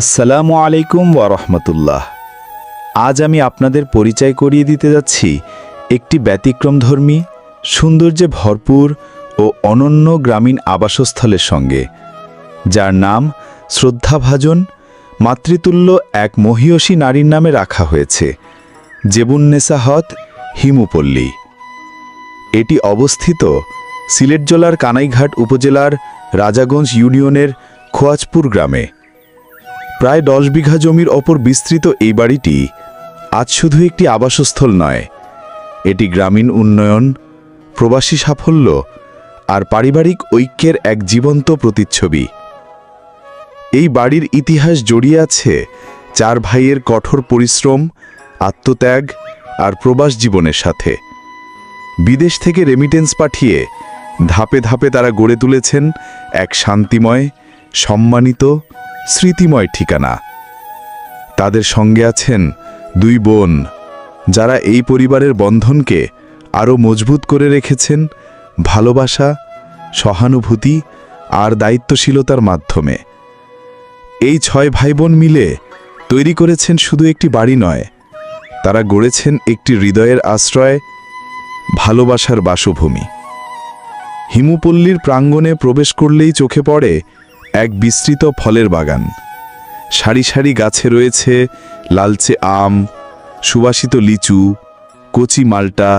আসসালামু আলাইকুম ওয়ারহমতুল্লাহ আজ আমি আপনাদের পরিচয় করিয়ে দিতে যাচ্ছি একটি ব্যতিক্রমধর্মী, সৌন্দর্যে ভরপুর ও অনন্য গ্রামীণ আবাসস্থলের সঙ্গে, যার নাম শ্রদ্ধাভাজন মাতৃতুল্য এক মহিয়সী নারীর নামে রাখা হয়েছে, জেবুন্নেসাহত হিমুপল্লী। এটি অবস্থিত সিলেট জেলার কানাইঘাট উপজেলার রাজাগঞ্জ ইউনিয়নের খোয়াজপুর গ্রামে। প্রায় দশ বিঘা জমির ওপর বিস্তৃত এই বাড়িটি আজ শুধু একটি আবাসস্থল নয়, এটি গ্রামীণ উন্নয়ন, প্রবাসী সাফল্য আর পারিবারিক ঐক্যের এক জীবন্ত প্রতিচ্ছবি। এই বাড়ির ইতিহাস জড়িয়ে আছে চার ভাইয়ের কঠোর পরিশ্রম, আত্মত্যাগ আর প্রবাস জীবনের সাথে। বিদেশ থেকে রেমিটেন্স পাঠিয়ে ধাপে ধাপে তারা গড়ে তুলেছেন এক শান্তিময়, সম্মানিত স্মৃতিময় ঠিকানা। তাদের সঙ্গে আছেন দুই বোন, যারা এই পরিবারের বন্ধনকে আরও মজবুত করে রেখেছেন ভালোবাসা, সহানুভূতি আর দায়িত্বশীলতার মাধ্যমে। এই ছয় ভাই বোন মিলে তৈরি করেছেন শুধু একটি বাড়ি নয়, তারা গড়েছেন একটি হৃদয়ের আশ্রয়, ভালোবাসার বাসভূমি। হিমুপল্লীর প্রাঙ্গণে প্রবেশ করলেই চোখে পড়ে এক বিস্তৃত ফলের বাগান। সারি সারি গাছে রয়েছে লালচে আম, সুবাসিত লিচু, কচি মাল্টা,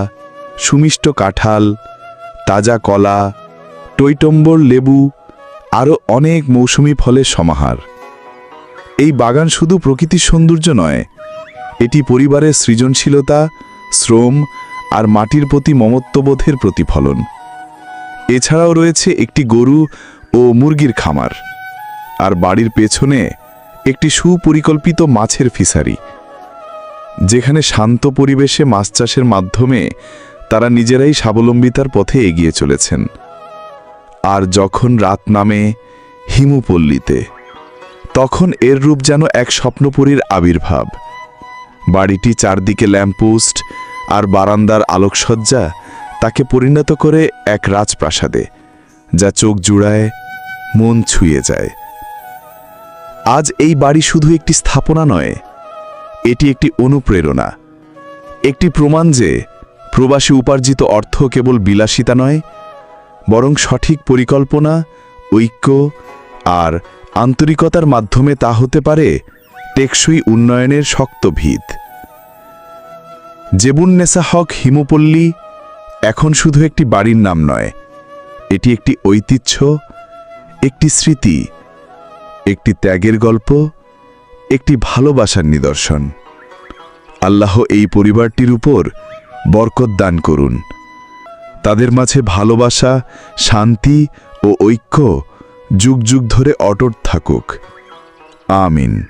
সুমিষ্ট কাঁঠাল, তাজা কলা, টৈটম্বর লেবু, আরও অনেক মৌসুমি ফলের সমাহার। এই বাগান শুধু প্রকৃতির সৌন্দর্য নয়, এটি পরিবারের সৃজনশীলতা, শ্রম আর মাটির প্রতি মমত্ববোধের প্রতিফলন। এছাড়াও রয়েছে একটি গরু ও মুরগির খামার। আর বাড়ির পেছনে একটি সুপরিকল্পিত মাছের ফিসারি যেখানে শান্ত পরিবেশে মাছ চাষের মাধ্যমে তারা নিজেরাই স্বাবলম্বিতার পথে এগিয়ে চলেছেন। আর যখন রাত নামে হিমুপল্লীতে, তখন এর রূপ যেন এক স্বপ্নপুরীর আবির্ভাব। বাড়িটি চারদিকে ল্যাম্পপোস্ট আর বারান্দার আলোকসজ্জা তাকে পরিণত করে এক রাজপ্রাসাদে, যা চোখ জুড়ায় মন ছুঁয়ে যায়। আজ এই বাড়ি শুধু একটি স্থাপনা নয়, এটি একটি অনুপ্রেরণা। একটি প্রমাণ যে প্রবাসী উপার্জিত অর্থ কেবল বিলাসিতা নয়, বরং সঠিক পরিকল্পনা, ঐক্য আর আন্তরিকতার মাধ্যমে তা হতে পারে টেকসই উন্নয়নের শক্ত ভিত। জেবুন্নেসা হক হিমপল্লী এখন শুধু একটি বাড়ির নাম নয়, এটি একটি ঐতিহ্য একটি স্মৃতি, একটি ত্যাগের গল্প, একটি ভালোবাসার নিদর্শন। আল্লাহ এই পরিবারটির উপর বরকত দান করুন। তাদের মাঝে ভালোবাসা, শান্তি ও ঐক্য যুগ যুগ ধরে অটট থাকুক। আমিন।